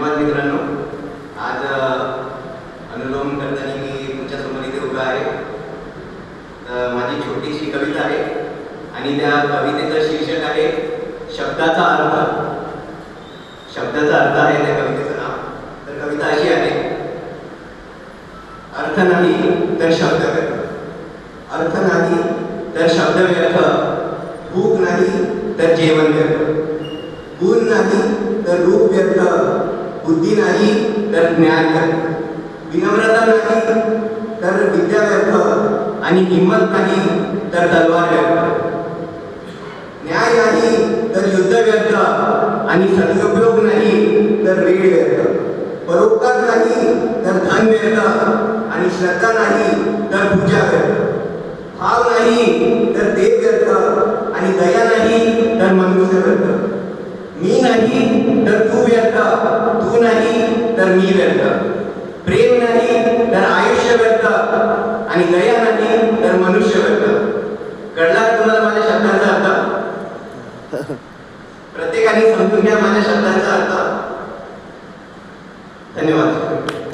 धन्यवाद मित्रांनो. आज अनुलोम करताना मी तुमच्यासमोर इथे उभा आहे. तर माझी छोटीशी कविता आहे आणि त्या कवितेचं शीर्षक आहे शब्दाचा अर्थ. शब्दाचा अर्थ आहे त्या कवितेचं नाव. तर कविता अशी आहे. अर्थ नाही तर शब्द व्यर्थ. अर्थ नाही तर शब्द व्यर्थ. भूक नाही तर जेवण व्यर्थ. गुण नाही तर रूप व्यर्थ. बुद्धी नाही तर ज्ञान व्यर्थ विनम्रता नाही तर विद्या व्यर्थ आणि हिंमत नाही तर तलवार व्यर्थ न्याय नाही तर युद्ध व्यर्थ आणि सदुपयोग नाही तर वेळ व्यर्थ परोपकार नाही तर धन व्यर्थ आणि श्रद्धा नाही तर पूजा व्यर्थ भाव नाही तर देव व्यर्थ आणि दया नाही तर मनुष्य व्यर्थ मी नाही तर तू व्यर्थ मी व्यर्थ. प्रेम नाही तर आयुष्य व्यर्थ आणि दया नाही तर मनुष्य व्यर्थ. कळला तुम्हाला माझ्या शब्दांचा अर्थ? प्रत्येकाने समजून घ्या माझ्या शब्दांचा अर्थ. धन्यवाद.